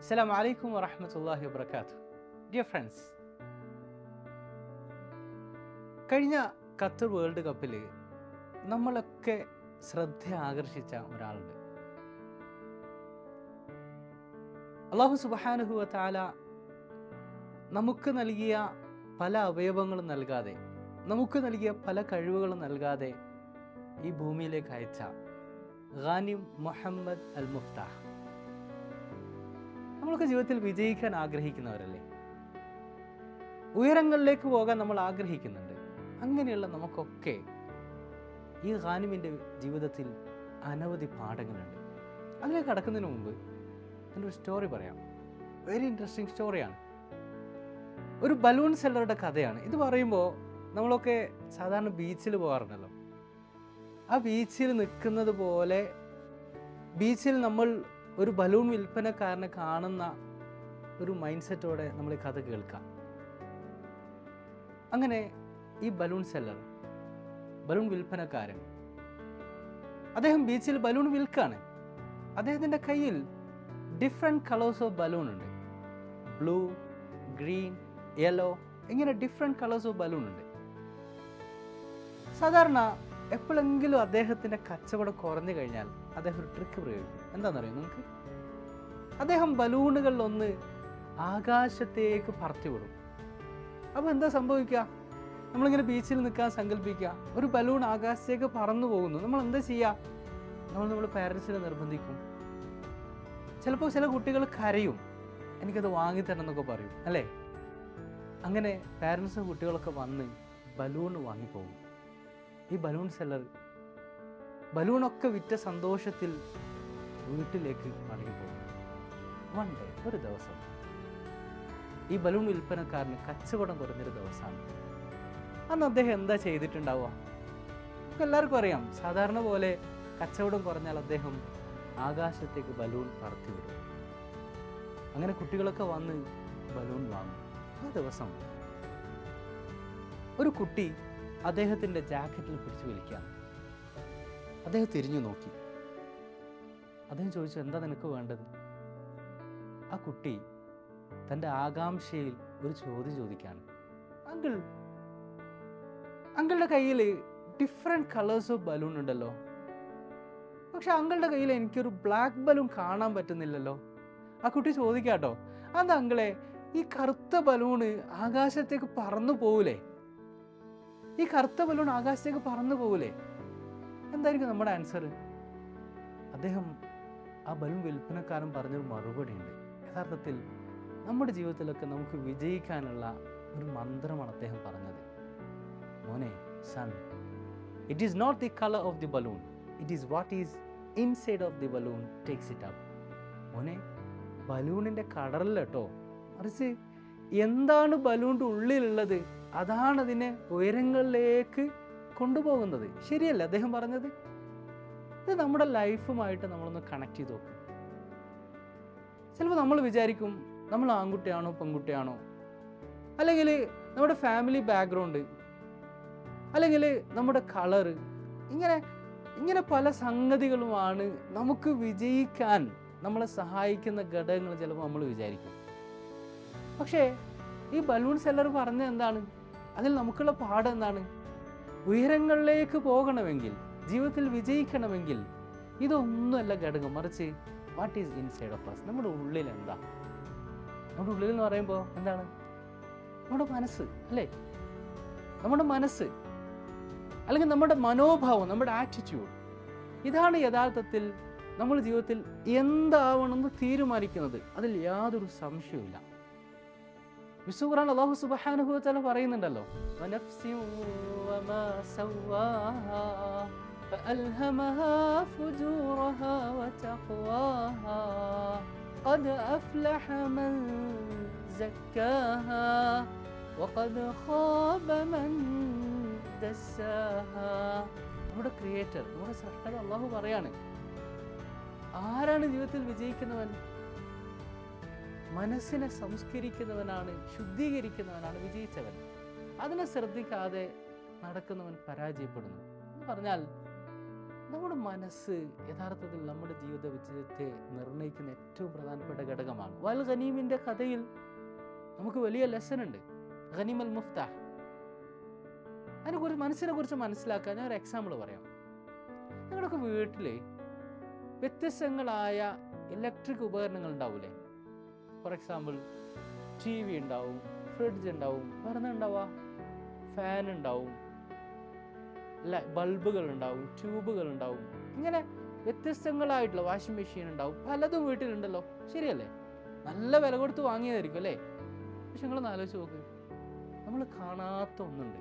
അസ്സലാമു അലൈക്കും വറഹ്മത്തുള്ളാഹി വബർക്കാത്തു ഡിയർ ഫ്രണ്ട്സ് കഴിഞ്ഞ ഖത്തർ വേൾഡ് കപ്പിൽ നമ്മളൊക്കെ ശ്രദ്ധ ആകർഷിച്ച ഒരാളുണ്ട്. അള്ളാഹു സുബാനുഹുവ താല നമുക്ക് നൽകിയ പല അവയവങ്ങളും നൽകാതെ നമുക്ക് നൽകിയ പല കഴിവുകളും നൽകാതെ ഈ ഭൂമിയിലേക്ക് അയച്ച ഖാനിം മുഹമ്മദ് അൽ മുഫ്താഹ്. നമ്മളൊക്കെ ജീവിതത്തിൽ വിജയിക്കാൻ ആഗ്രഹിക്കുന്നവരല്ലേ? ഉയരങ്ങളിലേക്ക് പോകാൻ നമ്മൾ ആഗ്രഹിക്കുന്നുണ്ട്. അങ്ങനെയുള്ള നമുക്കൊക്കെ ഈ ഹാനിമിന്റെ ജീവിതത്തിൽ അനവധി പാഠങ്ങളുണ്ട്. അതിലേക്ക് കടക്കുന്നതിന് മുമ്പ് എന്റെ ഒരു സ്റ്റോറി പറയാം വെരി ഇൻട്രസ്റ്റിംഗ് സ്റ്റോറിയാണ് ഒരു ബലൂൺ സെല്ലറുടെ കഥയാണ്. ഇത് പറയുമ്പോൾ നമ്മളൊക്കെ സാധാരണ ബീച്ചിൽ പോകാറുണ്ടല്ലോ. ആ ബീച്ചിൽ നിൽക്കുന്നത് പോലെ ബീച്ചിൽ നമ്മൾ ഒരു ബലൂൺ വിൽപ്പനക്കാരനെ കാണുന്ന ഒരു മൈൻഡ് സെറ്റോടെ നമ്മൾ ഈ കഥ കേൾക്കാം. അങ്ങനെ ഈ ബലൂൺ സെല്ലർ ബലൂൺ വിൽപ്പനക്കാരൻ അദ്ദേഹം ബീച്ചിൽ ബലൂൺ വിൽക്കാണ്. അദ്ദേഹത്തിന്റെ കയ്യിൽ ഡിഫറെന്റ് കളേഴ്സ് ഓഫ് ബലൂൺ ഉണ്ട്. ബ്ലൂ ഗ്രീൻ യെല്ലോ ഇങ്ങനെ ഡിഫറെന്റ് കളേഴ്സ് ഓഫ് ബലൂൺ ഉണ്ട്. സാധാരണ എപ്പോഴെങ്കിലും അദ്ദേഹത്തിന്റെ കച്ചവടം കുറഞ്ഞു കഴിഞ്ഞാൽ അദ്ദേഹം ഒരു ട്രിക്ക് പ്രയോഗിക്കും എന്താണെന്നറിയോ നിങ്ങൾക്ക്? അദ്ദേഹം ബലൂണുകളിലൊന്ന് ആകാശത്തേക്ക് പറത്തി വിടും. അപ്പോൾ എന്താ സംഭവിക്കുക? നമ്മളിങ്ങനെ ബീച്ചിൽ നിൽക്കാൻ സങ്കല്പിക്കുക. ഒരു ബലൂൺ ആകാശത്തേക്ക് പറന്നു പോകുന്നു. നമ്മൾ എന്താ ചെയ്യുക? നമ്മൾ നമ്മൾ പാരൻസിനെ നിർബന്ധിക്കും. ചിലപ്പോൾ ചില കുട്ടികൾ കരയും. എനിക്കത് വാങ്ങിത്തരണം എന്നൊക്കെ പറയും. അല്ലേ? അങ്ങനെ പാരൻസും കുട്ടികളൊക്കെ വന്ന് ബലൂൺ വാങ്ങിപ്പോകും. ഈ ബലൂൺ സെല്ലർ ബലൂണൊക്കെ വിറ്റ സന്തോഷത്തിൽ വീട്ടിലേക്ക് മടങ്ങിപ്പോകും വൺ ഡേ ഒരു ദിവസം. ഈ ബലൂൺ വിൽപ്പനക്കാരന് കച്ചവടം കുറഞ്ഞൊരു ദിവസമാണ്. അന്ന് അദ്ദേഹം എന്താ ചെയ്തിട്ടുണ്ടാവുക? നമുക്ക് എല്ലാവർക്കും അറിയാം. സാധാരണ പോലെ കച്ചവടം കുറഞ്ഞാൽ അദ്ദേഹം ആകാശത്തേക്ക് ബലൂൺ പറത്തി വിടും. അങ്ങനെ കുട്ടികളൊക്കെ വന്ന് ബലൂൺ വാങ്ങും. ആ ദിവസം ഒരു കുട്ടി അദ്ദേഹത്തിന്റെ ജാക്കറ്റിൽ പിടിച്ചു വലിക്കാം അദ്ദേഹം തിരിഞ്ഞു നോക്കി. അദ്ദേഹം ചോദിച്ചു എന്താ നിനക്ക് വേണ്ടത്? ആ കുട്ടി തന്റെ ആകാംക്ഷയിൽ ഒരു ചോദ്യം ചോദിക്കാണ് അങ്കിൾ അങ്കിളുടെ കയ്യിൽ ഡിഫറെന്റ് കളേഴ്സ് ഓഫ് ബലൂൺ ഉണ്ടല്ലോ. പക്ഷെ അങ്കിളുടെ കയ്യിൽ എനിക്കൊരു ബ്ലാക്ക് ബലൂൺ കാണാൻ പറ്റുന്നില്ലല്ലോ. ആ കുട്ടി ചോദിക്കാട്ടോ അത് അങ്കിളെ ഈ കറുത്ത ബലൂണ് ആകാശത്തേക്ക് പറന്നു പോവില്ലേ ഈ കറുത്ത ബലൂൺ ആകാശത്തേക്ക് പറന്നു പോകൂലേ എന്തായിരിക്കും നമ്മുടെ ആൻസർ അദ്ദേഹം ആ ബലൂൺ വിൽപ്പനക്കാരൻ പറഞ്ഞൊരു മറുപടി ഉണ്ട് യഥാർത്ഥത്തിൽ നമ്മുടെ ജീവിതത്തിലൊക്കെ നമുക്ക് വിജയിക്കാനുള്ള ഒരു മന്ത്രമാണ് അദ്ദേഹം പറഞ്ഞത്. മോനെ son it is not the colour of the balloon it is what is inside of the balloon takes it up മോനെ ബലൂണിന്റെ കടറില്ല കേട്ടോ മറിച്ച് എന്താണ് ബലൂണിന്റെ ഉള്ളിലുള്ളത്? അതാണ് അതിനെ ഉയരങ്ങളിലേക്ക് കൊണ്ടുപോകുന്നത്. ശരിയല്ല അദ്ദേഹം പറഞ്ഞത്? ഇത് നമ്മുടെ ലൈഫുമായിട്ട് നമ്മളൊന്ന് കണക്ട് ചെയ്ത് നോക്കും. ചിലപ്പോൾ നമ്മൾ വിചാരിക്കും നമ്മൾ ആൺകുട്ടിയാണോ പെൺകുട്ടിയാണോ? അല്ലെങ്കിൽ നമ്മുടെ ഫാമിലി ബാക്ക്ഗ്രൗണ്ട് അല്ലെങ്കിൽ നമ്മുടെ കളറ് ഇങ്ങനെ ഇങ്ങനെ പല സംഗതികളുമാണ് നമുക്ക് വിജയിക്കാൻ നമ്മളെ സഹായിക്കുന്ന ഘടകങ്ങൾ ചിലപ്പോൾ നമ്മൾ വിചാരിക്കും. പക്ഷേ ഈ ബലൂൺ സെല്ലർ പറഞ്ഞ എന്താണ്? അതിൽ നമുക്കുള്ള പാഠം എന്താണ്? ഉയരങ്ങളിലേക്ക് പോകണമെങ്കിൽ ജീവിതത്തിൽ വിജയിക്കണമെങ്കിൽ ഇതൊന്നുമല്ല ഘടകം. മറിച്ച് what is inside of us നമ്മുടെ ഉള്ളിൽ എന്താ? നമ്മുടെ ഉള്ളിൽ എന്ന് പറയുമ്പോൾ എന്താണ്? നമ്മുടെ മനസ്സ് അല്ലേ? നമ്മുടെ മനസ്സ് അല്ലെങ്കിൽ നമ്മുടെ മനോഭാവം നമ്മുടെ ആറ്റിറ്റ്യൂഡ് ഇതാണ് യഥാർത്ഥത്തിൽ നമ്മൾ ജീവിതത്തിൽ എന്താവണമെന്ന് തീരുമാനിക്കുന്നത്. അതിൽ യാതൊരു സംശയവുമില്ല. വിശുഖുറാൻ അള്ളാഹു സുബ്ഹാനഹു വതആല പറയുന്നുണ്ടല്ലോ വനഫ്സിൻ വമാ സവ്വാഹാ فألهمها فجورها وتقواها قد أفلح من زكاها وقد خاب من دساها നമ്മുടെ ക്രിയേറ്റർ നമ്മുടെ സൃഷ്ടാവ് അള്ളാഹു പറയാണ് ആരാണ് ജീവിതത്തിൽ വിജയിക്കുന്നവൻ മനസ്സിനെ സംസ്കരിക്കുന്നവനാണ് ശുദ്ധീകരിക്കുന്നവനാണ് വിജയിച്ചവൻ. അതിനെ ശ്രദ്ധിക്കാതെ നടക്കുന്നവൻ പരാജയപ്പെടുന്നു. എന്ന് പറഞ്ഞാൽ നമ്മുടെ മനസ്സ് യഥാർത്ഥത്തിൽ നമ്മുടെ ജീവിത വിജയത്തെ നിർണയിക്കുന്ന ഏറ്റവും പ്രധാനപ്പെട്ട ഘടകമാണ്. വൽ ഖനീമിന്റെ കഥയിൽ നമുക്ക് വലിയ ലെസൺ ഉണ്ട്. ഖനീം അൽ മുഫ്താഹ് അതിനെക്കുറിച്ച് മനസ്സിനെ കുറിച്ച് മനസ്സിലാക്കാൻ ഞാൻ ഒരു എക്സാമ്പിൾ പറയാം. നിങ്ങളൊക്കെ വീട്ടിൽ വ്യത്യസ്തങ്ങളായ ഇലക്ട്രിക് ഉപകരണങ്ങൾ ഉണ്ടാവൂലേ? ഫോർ എക്സാമ്പിൾ ടി വി ഉണ്ടാവും ഫ്രിഡ്ജ് ഉണ്ടാവും വേറെ ഉണ്ടാവുക? ഫാൻ ഉണ്ടാവും. ബൾബുകൾ ഉണ്ടാവും ട്യൂബുകൾ ഉണ്ടാവും. ഇങ്ങനെ വ്യത്യസ്തങ്ങളായിട്ടുള്ള വാഷിംഗ് മെഷീൻ ഉണ്ടാവും. പലതും വീട്ടിലുണ്ടല്ലോ. ശരിയല്ലേ? നല്ല വില കൊടുത്ത് വാങ്ങിയതായിരിക്കും അല്ലേ? പക്ഷെ നിങ്ങളൊന്ന് ആലോചിച്ച് നോക്ക്. നമ്മൾ കാണാത്ത ഒന്നുണ്ട്.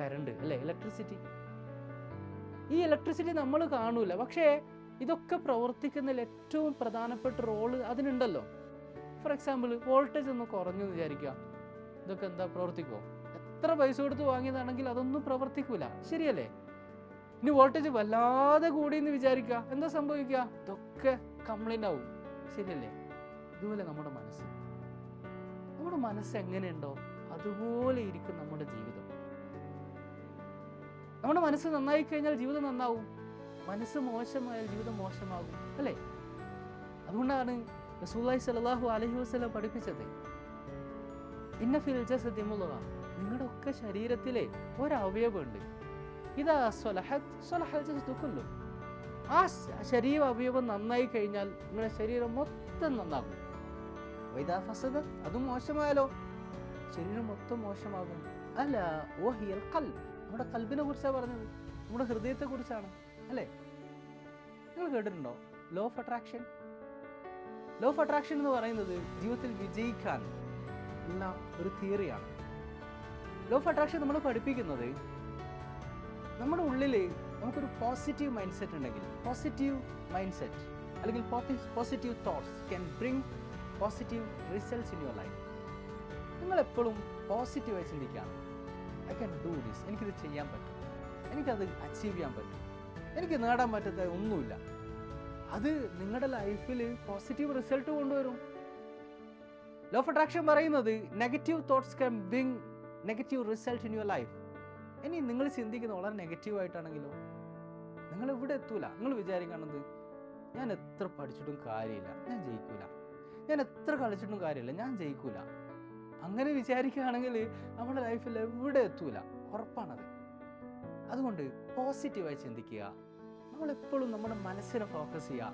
കരണ്ട് അല്ലേ? ഇലക്ട്രിസിറ്റി ഈ ഇലക്ട്രിസിറ്റി നമ്മൾ കാണൂല. പക്ഷേ ഇതൊക്കെ പ്രവർത്തിക്കുന്നതിൽ ഏറ്റവും പ്രധാനപ്പെട്ട റോൾ അതിനുണ്ടല്ലോ. ഫോർ എക്സാമ്പിൾ വോൾട്ടേജ് ഒന്ന് കുറഞ്ഞു വിചാരിക്കുക. ഇതൊക്കെ എന്താ പ്രവർത്തിക്കുമോ എത്ര പൈസ കൊടുത്ത് വാങ്ങിയതാണെങ്കിൽ അതൊന്നും പ്രവർത്തിക്കൂല. ശരിയല്ലേ? ഇനി വോൾട്ടേജ് വല്ലാതെ കൂടി എന്ന് വിചാരിക്കുക. എന്താ സംഭവിക്കുക? ഇതൊക്കെ കംപ്ലൈന്റ് ആവും. ശരിയല്ലേ? ഇതുപോലെ നമ്മുടെ മനസ്സ്. നമ്മുടെ മനസ്സ് എങ്ങനെയുണ്ടോ അതുപോലെ ഇരിക്കും നമ്മുടെ ജീവിതം. നമ്മുടെ മനസ്സ് നന്നായി കഴിഞ്ഞാൽ ജീവിതം നന്നാവും. മനസ്സ് മോശമായാൽ ജീവിതം മോശമാകും. അല്ലേ? അതുകൊണ്ടാണ് റസൂല്ലായി സലാഹു അലഹി വസ്ലം പഠിപ്പിച്ചത്. ഇന്ന ഫിൽജ സത്യമുള്ള നിങ്ങളുടെ ഒക്കെ ശരീരത്തിലെ ഒരവയവുണ്ട്. ഇതാ സ്വലഹത് ജസദുക്കുള്ളൂ ആ ശരീര അവയവം നന്നായി കഴിഞ്ഞാൽ നിങ്ങളുടെ ശരീരം മൊത്തം നന്നാകും. വൈദാ ഫസദ് അതും മോശമായാലോ? ശരീരം മൊത്തം മോശമാകും. അല്ല ഓഹിയൽ കൽ നമ്മുടെ കൽബിനെ കുറിച്ചാണ് പറഞ്ഞത്? നമ്മുടെ ഹൃദയത്തെ കുറിച്ചാണ്. അല്ലേ? നിങ്ങൾ കേട്ടിട്ടുണ്ടോ? Law of attraction law of attraction എന്ന് പറയുന്നത് ജീവിതത്തിൽ വിജയിക്കാൻ ഉള്ള ഒരു തിയറിയാണ് ലോ ഓഫ് അട്രാക്ഷൻ നമ്മൾ പഠിപ്പിക്കുന്നത് നമ്മുടെ ഉള്ളിൽ നമുക്കൊരു പോസിറ്റീവ് മൈൻഡ് സെറ്റ് ഉണ്ടെങ്കിൽ പോസിറ്റീവ് മൈൻഡ് സെറ്റ് അല്ലെങ്കിൽ positive thoughts can bring positive results in your life നിങ്ങൾ എപ്പോഴും പോസിറ്റീവായി ചിന്തിക്കുകയാണ് ഐ ക്യാൻ ഡു ദിസ് എനിക്കിത് ചെയ്യാൻ പറ്റും. എനിക്കത് അച്ചീവ് ചെയ്യാൻ പറ്റും. എനിക്ക് നേടാൻ പറ്റാത്ത ഒന്നുമില്ല. അത് നിങ്ങളുടെ ലൈഫിൽ പോസിറ്റീവ് റിസൾട്ട് കൊണ്ടുവരും. ലോ ഓഫ് അട്രാക്ഷൻ പറയുന്നത് negative thoughts can bring negative result in your life ഇനി നിങ്ങൾ ചിന്തിക്കുന്നത് വളരെ നെഗറ്റീവ് ആയിട്ടാണെങ്കിലോ? നിങ്ങൾ ഇവിടെ എത്തൂല. നിങ്ങൾ വിചാരിക്കണത് ഞാൻ എത്ര പഠിച്ചിട്ടും കാര്യമില്ല. ഞാൻ ജയിക്കൂല. ഞാൻ എത്ര കളിച്ചിട്ടും കാര്യമില്ല. ഞാൻ ജയിക്കൂല. അങ്ങനെ വിചാരിക്കുകയാണെങ്കിൽ നമ്മുടെ ലൈഫിൽ എവിടെ എത്തൂല? ഉറപ്പാണത്. അതുകൊണ്ട് പോസിറ്റീവായി ചിന്തിക്കുക. നമ്മളെപ്പോഴും നമ്മുടെ മനസ്സിനെ ഫോക്കസ് ചെയ്യുക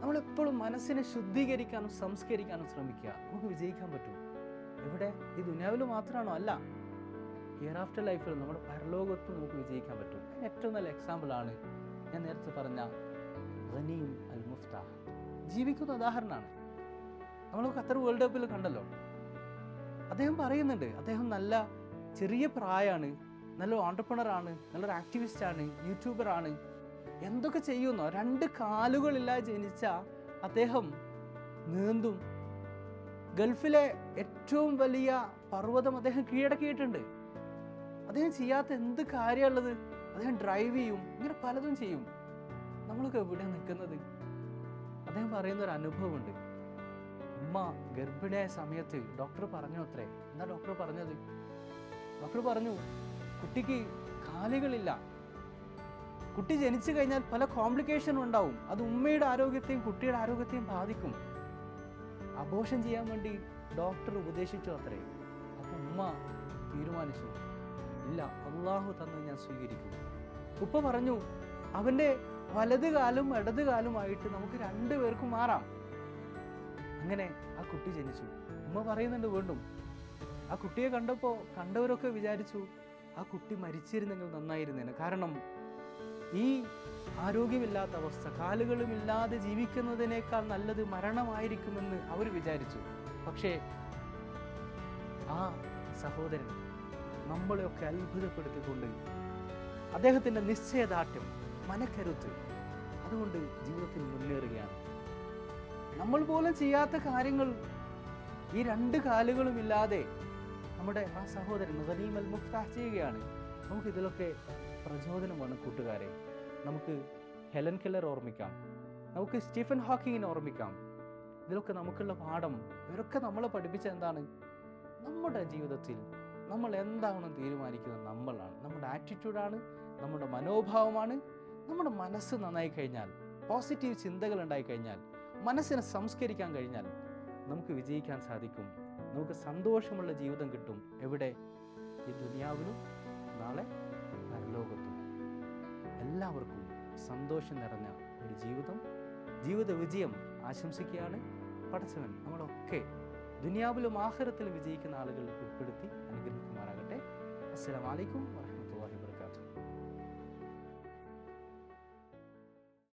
നമ്മളെപ്പോഴും മനസ്സിനെ ശുദ്ധീകരിക്കാനും സംസ്കരിക്കാനും ശ്രമിക്കുക. നമുക്ക് വിജയിക്കാൻ പറ്റും. ഇവിടെ ഈ ദുനിയാവിൽ മാത്രമാണോ? അല്ല. ഹിയർ ആഫ്റ്റർ ലൈഫിൽ നമ്മുടെ പരലോകത്ത് നമുക്ക് വിജയിക്കാൻ പറ്റും. അതിന് ഏറ്റവും നല്ല എക്സാമ്പിളാണ് ഞാൻ നേരത്തെ പറഞ്ഞ റനീം അൽ മുഫ്താഹ് ജീവിക്കുന്ന ഉദാഹരണമാണ്. നമ്മൾ ഖത്തർ വേൾഡ് കപ്പിൽ കണ്ടല്ലോ. അദ്ദേഹം പറയുന്നുണ്ട് അദ്ദേഹം നല്ല ചെറിയ പ്രായമാണ് നല്ലൊരു ഓണ്ടർപ്രണറാണ് നല്ലൊരു ആക്ടിവിസ്റ്റാണ് യൂട്യൂബറാണ് എന്തൊക്കെ ചെയ്യുന്നോ? രണ്ട് കാലുകളില്ലാതെ ജനിച്ച അദ്ദേഹം നീന്തും. ഗൾഫിലെ ഏറ്റവും വലിയ പർവതം അദ്ദേഹം കീഴടക്കിയിട്ടുണ്ട്. അദ്ദേഹം ചെയ്യാത്ത എന്ത് കാര്യമുള്ളത്? അദ്ദേഹം ഡ്രൈവ് ചെയ്യും ഇങ്ങനെ പലതും ചെയ്യും. നമ്മളൊക്കെ എവിടെ നിൽക്കുന്നത്? അദ്ദേഹം പറയുന്ന ഒരു അനുഭവമുണ്ട്. ഉമ്മ ഗർഭിണിയായ സമയത്ത് ഡോക്ടർ പറഞ്ഞു അത്രേ? എന്താ ഡോക്ടർ പറഞ്ഞത്? ഡോക്ടർ പറഞ്ഞു കുട്ടിക്ക് കാലുകളില്ല. കുട്ടി ജനിച്ചു കഴിഞ്ഞാൽ പല കോംപ്ലിക്കേഷൻ ഉണ്ടാവും. അത് ഉമ്മയുടെ ആരോഗ്യത്തെയും കുട്ടിയുടെ ആരോഗ്യത്തെയും ബാധിക്കും. അബോഷൻ ചെയ്യാൻ വേണ്ടി ഡോക്ടർ ഉപദേശിച്ചു അത്രേ. അപ്പൊ ഉമ്മ തീരുമാനിച്ചു. ഇല്ല അള്ളാഹു തന്ന് ഞാൻ സ്വീകരിക്കും. ഉപ്പ പറഞ്ഞു അവന്റെ വലത് കാലും ഇടത് കാലുമായിട്ട് നമുക്ക് രണ്ടുപേർക്കും മാറാം. അങ്ങനെ ആ കുട്ടി ജനിച്ചു. ഉമ്മ പറയുന്നുണ്ട് വീണ്ടും. ആ കുട്ടിയെ കണ്ടപ്പോൾ കണ്ടവരൊക്കെ വിചാരിച്ചു ആ കുട്ടി മരിച്ചിരുന്നെങ്കിൽ നന്നായിരുന്നേനെ കാരണം ഈ ആരോഗ്യമില്ലാത്ത അവസ്ഥ കാലുകളുമില്ലാതെ ജീവിക്കുന്നതിനേക്കാൾ നല്ലത് മരണമായിരിക്കുമെന്ന് അവർ വിചാരിച്ചു. പക്ഷേ ആ സഹോദരൻ നമ്മളെയൊക്കെ അത്ഭുതപ്പെടുത്തിക്കൊണ്ട് അദ്ദേഹത്തിന്റെ നിശ്ചയദാർഢ്യം മനക്കരുത്ത്. അതുകൊണ്ട് ജീവിതത്തിൽ മുന്നേറുകയാണ്. നമ്മൾ പോലും ചെയ്യാത്ത കാര്യങ്ങൾ ഈ രണ്ട് കാലുകളുമില്ലാതെ നമ്മുടെ ആ സഹോദരൻ ഖലീം അൽ മുഫ്താഹ് ചെയ്യുകയാണ്. നമുക്ക് ഇതിലൊക്കെ പ്രചോദനമാണ് കൂട്ടുകാരെ. നമുക്ക് ഹെലൻ കെല്ലർ ഓർമ്മിക്കാം. നമുക്ക് സ്റ്റീഫൻ ഹോക്കിങ്ങിനെ ഓർമ്മിക്കാം. ഇതിലൊക്കെ നമുക്കുള്ള പാഠം ഇവരൊക്കെ നമ്മളെ പഠിപ്പിച്ച എന്താണ്? നമ്മുടെ ജീവിതത്തിൽ നമ്മൾ എന്താണെന്ന് തീരുമാനിക്കുന്നത് നമ്മളാണ്. നമ്മുടെ ആറ്റിറ്റ്യൂഡാണ് നമ്മുടെ മനോഭാവമാണ്. നമ്മുടെ മനസ്സ് നന്നായി കഴിഞ്ഞാൽ പോസിറ്റീവ് ചിന്തകൾ ഉണ്ടായി കഴിഞ്ഞാൽ മനസ്സിനെ സംസ്കരിക്കാൻ കഴിഞ്ഞാൽ നമുക്ക് വിജയിക്കാൻ സാധിക്കും. നമുക്ക് സന്തോഷമുള്ള ജീവിതം കിട്ടും. എവിടെ? ഈ ദുനിയാവിലും. നാളെ പരലോകത്തും. എല്ലാവർക്കും സന്തോഷം നിറഞ്ഞ ഒരു ജീവിതം ജീവിത വിജയം ആശംസിക്കുകയാണ് പടച്ചവൻ നമ്മളൊക്കെ ദുനിയാവിലും ആഹാരത്തിലും വിജയിക്കുന്ന ആളുകൾ ഉൾപ്പെടുത്തി അനുഗ്രഹിക്കുമാറാകട്ടെ. അസ്സലാമലൈക്കും